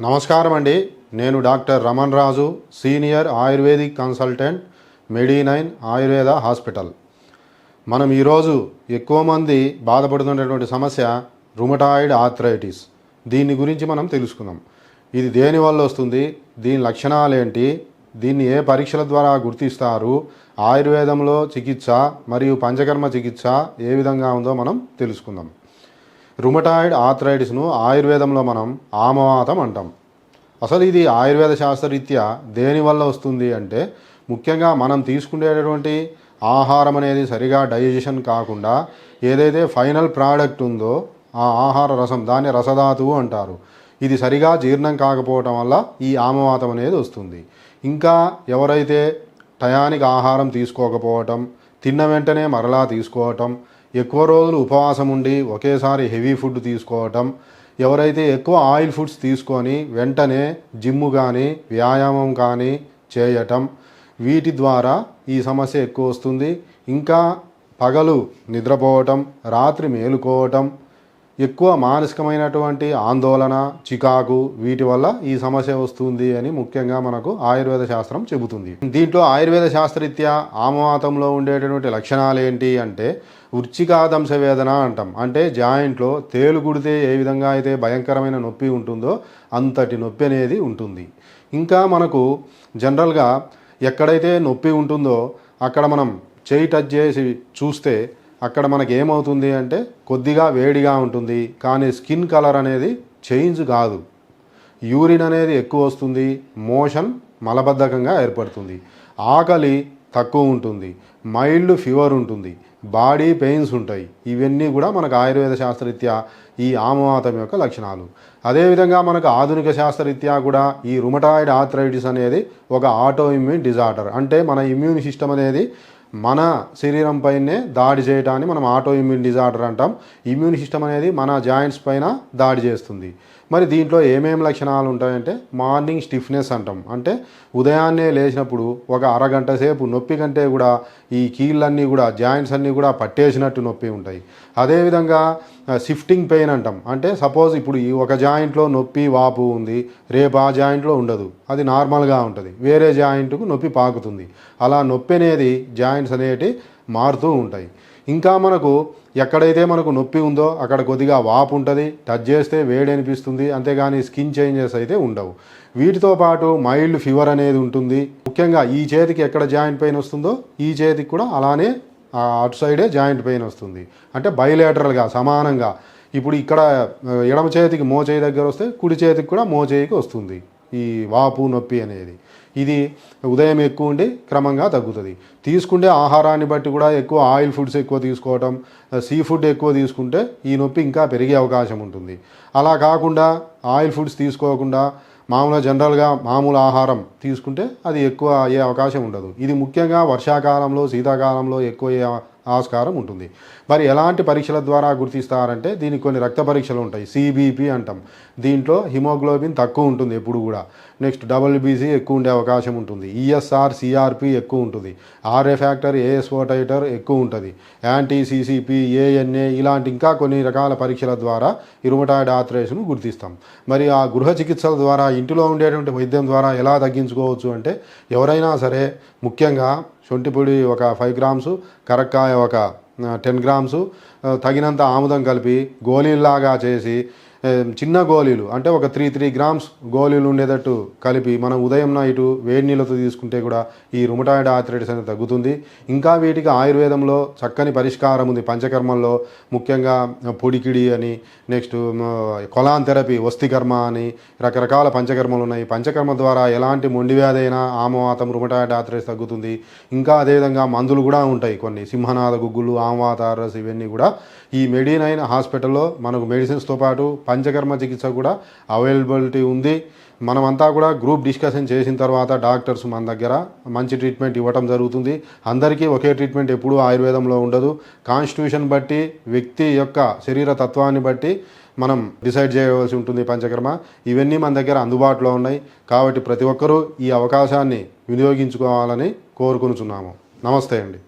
నమస్కారం అండి నేను doctor Raman Raju senior ayurvedic consultant Medinine Ayurveda hospital. మనం ఈరోజు ఎక్కువ మంది బాధపడుతున్నటువంటి సమస్య రుమటాయిడ్ ఆర్థరైటిస్ దీని గురించి మనం తెలుసుకుందాం. ఇది దేనివల్ల వస్తుంది? దీని లక్షణాలు ఏంటి? దీన్ని ఏ పరీక్షల ద్వారా గుర్తిస్తారు? ఆయుర్వేదంలో చికిత్స మరియు పంచకర్మ చికిత్స ఏ విధంగా ఉందో మనం తెలుసుకుందాం. రుమటాయిడ్ ఆర్థరైటిస్ను ఆయుర్వేదంలో మనం ఆమవాతం అంటాం. అసలు ఇది ఆయుర్వేద శాస్త్రరీత్యా దేని వల్ల వస్తుంది అంటే ముఖ్యంగా మనం తీసుకునేటటువంటి ఆహారం అనేది సరిగా డైజెషన్ కాకుండా ఏదైతే ఫైనల్ ప్రోడక్ట్ ఉందో ఆ ఆహార రసం దాన్ని రసధాతువు అంటారు. ఇది సరిగా జీర్ణం కాకపోవటం వల్ల ఈ ఆమవాతం అనేది వస్తుంది. ఇంకా ఎవరైతే టయానికి ఆహారం తీసుకోకపోవటం తిన్న వెంటనే మరలా తీసుకోవటం ఎక్కువ రోజులు ఉపవాసం ఉండి ఒకేసారి హెవీ ఫుడ్ తీసుకోవటం ఎవరైతే ఎక్కువ ఆయిల్ ఫుడ్స్ తీసుకొని వెంటనే జిమ్ కానీ వ్యాయామం కానీ చేయటం వీటి ద్వారా ఈ సమస్య ఎక్కువ వస్తుంది. ఇంకా పగలు నిద్రపోవటం రాత్రి మేలుకోవటం ఎక్కువ మానసికమైనటువంటి ఆందోళన చికాకు వీటి వల్ల ఈ సమస్య వస్తుంది అని ముఖ్యంగా మనకు ఆయుర్వేద శాస్త్రం చెబుతుంది. దీంట్లో ఆయుర్వేద శాస్త్రరీత్యా ఆమవాతంలో ఉండేటటువంటి లక్షణాలు ఏంటి అంటే వృచ్చికాదంశ వేదన అంటాం. అంటే జాయింట్లో తేలు కుడితే ఏ విధంగా అయితే భయంకరమైన నొప్పి ఉంటుందో అంతటి నొప్పి అనేది ఉంటుంది. ఇంకా మనకు జనరల్గా ఎక్కడైతే నొప్పి ఉంటుందో అక్కడ మనం చేయి టచ్ చేసి చూస్తే అక్కడ మనకి ఏమవుతుంది అంటే కొద్దిగా వేడిగా ఉంటుంది కానీ స్కిన్ కలర్ అనేది చేంజ్ కాదు. యూరిన్ అనేది ఎక్కువ వస్తుంది మోషన్ మలబద్ధకంగా ఏర్పడుతుంది. ఆకలి తక్కువ ఉంటుంది మైల్డ్ ఫీవర్ ఉంటుంది బాడీ పెయిన్స్ ఉంటాయి. ఇవన్నీ కూడా మనకు ఆయుర్వేద శాస్త్రరీత్యా ఈ ఆమవాతం యొక్క లక్షణాలు. అదేవిధంగా మనకు ఆధునిక శాస్త్రరీత్యా కూడా ఈ రుమటాయిడ్ ఆథరైటిస్ అనేది ఒక ఆటో ఇమ్యూన్ డిజార్డర్ అంటే మన ఇమ్యూన్ సిస్టమ్ అనేది మన శరీరం పైనే దాడి చేయటాన్ని మనం ఆటో ఇమ్యూన్ డిజార్డర్ అంటాం. ఇమ్యూన్ సిస్టమ్ అనేది మన జాయింట్స్ పైన దాడి చేస్తుంది. మరి దీంట్లో ఏమేమి లక్షణాలు ఉంటాయంటే మార్నింగ్ స్టిఫ్నెస్ అంటాం. అంటే ఉదయాన్నే లేచినప్పుడు ఒక అరగంట సేపు నొప్పి కంటే కూడా ఈ కీళ్ళన్నీ కూడా జాయింట్స్ అన్నీ కూడా పట్టేసినట్టు నొప్పి ఉంటాయి. అదేవిధంగా షిఫ్టింగ్ పెయిన్ అంటాం. అంటే సపోజ్ ఇప్పుడు ఈ ఒక జాయింట్లో నొప్పి వాపు ఉంది రేపు ఆ జాయింట్లో ఉండదు. అది నార్మల్గా ఉంటుంది. వేరే జాయింట్కు నొప్పి పాకుతుంది. అలా నొప్పి అనేది జాయింట్స్ అనేటి మారుతూ ఉంటాయి. ఇంకా మనకు ఎక్కడైతే మనకు నొప్పి ఉందో అక్కడ కొద్దిగా వాపు ఉంటుంది టచ్ చేస్తే వేడి అనిపిస్తుంది అంతేగాని స్కిన్ చేంజెస్ అయితే ఉండవు. వీటితో పాటు మైల్డ్ ఫీవర్ అనేది ఉంటుంది. ముఖ్యంగా ఈ చేతికి ఎక్కడ జాయింట్ పెయిన్ వస్తుందో ఈ చేతికి కూడా అలానే అటు సైడే జాయింట్ పెయిన్ వస్తుంది. అంటే బయలేటరల్గా సమానంగా. ఇప్పుడు ఇక్కడ ఎడమ చేతికి మోచేయి దగ్గర వస్తే కుడి చేతికి కూడా మోచేయికి వస్తుంది. ఈ వాపు నొప్పి అనేది. ఇది ఉదయం ఎక్కువ ఉండి క్రమంగా తగ్గుతుంది. తీసుకుంటే ఆహారాన్ని బట్టి కూడా ఎక్కువ ఆయిల్ ఫుడ్స్ ఎక్కువ తీసుకోవటం సీ ఫుడ్ ఎక్కువ తీసుకుంటే ఈ నొప్పి ఇంకా పెరిగే అవకాశం ఉంటుంది. అలా కాకుండా ఆయిల్ ఫుడ్స్ తీసుకోకుండా మామూలుగా జనరల్గా మామూలు ఆహారం తీసుకుంటే అది ఎక్కువ అయ్యే అవకాశం ఉండదు. ఇది ముఖ్యంగా వర్షాకాలంలో శీతాకాలంలో ఎక్కువ అయ్యే ఆస్కారం ఉంటుంది. మరి ఎలాంటి పరీక్షల ద్వారా గుర్తిస్తారంటే దీనికి కొన్ని రక్త పరీక్షలు ఉంటాయి. సిబిపి అంటాం. దీంట్లో హిమోగ్లోబిన్ తక్కువ ఉంటుంది ఎప్పుడు కూడా. నెక్స్ట్ డబ్ల్యూబీసీ ఎక్కువ ఉండే అవకాశం ఉంటుంది. ఈఎస్ఆర్ సిఆర్పి ఎక్కువ ఉంటుంది. ఆర్ఏ ఫ్యాక్టర్ ఏఎస్ఓటైటర్ ఎక్కువ ఉంటుంది. యాంటీ సిసిపి ఏఎన్ఏ ఇలాంటి ఇంకా కొన్ని రకాల పరీక్షల ద్వారా ఇరుమటాయిడ్ ఆథరేషన్ గుర్తిస్తాం. మరి ఆ గృహ చికిత్సల ద్వారా ఇంటిలో ఉండేటువంటి వైద్యం ద్వారా ఎలా తగ్గించుకోవచ్చు అంటే ఎవరైనా సరే ముఖ్యంగా శొంఠిపొడి ఒక ఫైవ్ గ్రామ్స్ కరక్కాయ ఒక టెన్ గ్రామ్స్ తగినంత ఆముదం కలిపి గోళీల్లాగా చేసి చిన్న గోళీలు. అంటే ఒక త్రీ త్రీ గ్రామ్స్ గోళీలు ఉండేటట్టు కలిపి మనం ఉదయం నైటు వేడి నీళ్ళతో తీసుకుంటే కూడా ఈ రుమటాయిడ్ ఆథరైటిస్ అనేది తగ్గుతుంది. ఇంకా వీటికి ఆయుర్వేదంలో చక్కని పరిష్కారం ఉంది. పంచకర్మల్లో ముఖ్యంగా పొడికిడి అని నెక్స్ట్ కొలాన్ థెరపీ వస్తికర్మ అని రకరకాల పంచకర్మలు ఉన్నాయి. పంచకర్మ ద్వారా ఎలాంటి మొండి వ్యాధి అయినా ఆమవాతం రుమటాయిడ్ ఆథరైటిస్ తగ్గుతుంది. ఇంకా అదేవిధంగా మందులు కూడా ఉంటాయి కొన్ని. సింహనాథ గుగ్గులు ఆమవాతారస్ ఇవన్నీ కూడా ఈ మెడినైన్ హాస్పిటల్లో మనకు మెడిసిన్స్తో పాటు పంచకర్మ చికిత్స కూడా అవైలబిలిటీ ఉంది. మనమంతా కూడా గ్రూప్ డిస్కషన్ చేసిన తర్వాత డాక్టర్స్ మన దగ్గర మంచి ట్రీట్మెంట్ ఇవ్వటం జరుగుతుంది. అందరికీ ఒకే ట్రీట్మెంట్ ఎప్పుడూ ఆయుర్వేదంలో ఉండదు. కాన్స్టిట్యూషన్ బట్టి వ్యక్తి యొక్క శరీర తత్వాన్ని బట్టి మనం డిసైడ్ చేయవలసి ఉంటుంది పంచకర్మ. ఇవన్నీ మన దగ్గర అందుబాటులో ఉన్నాయి. కాబట్టి ప్రతి ఒక్కరూ ఈ అవకాశాన్ని వినియోగించుకోవాలని కోరుకునుచున్నాము. నమస్తే అండి.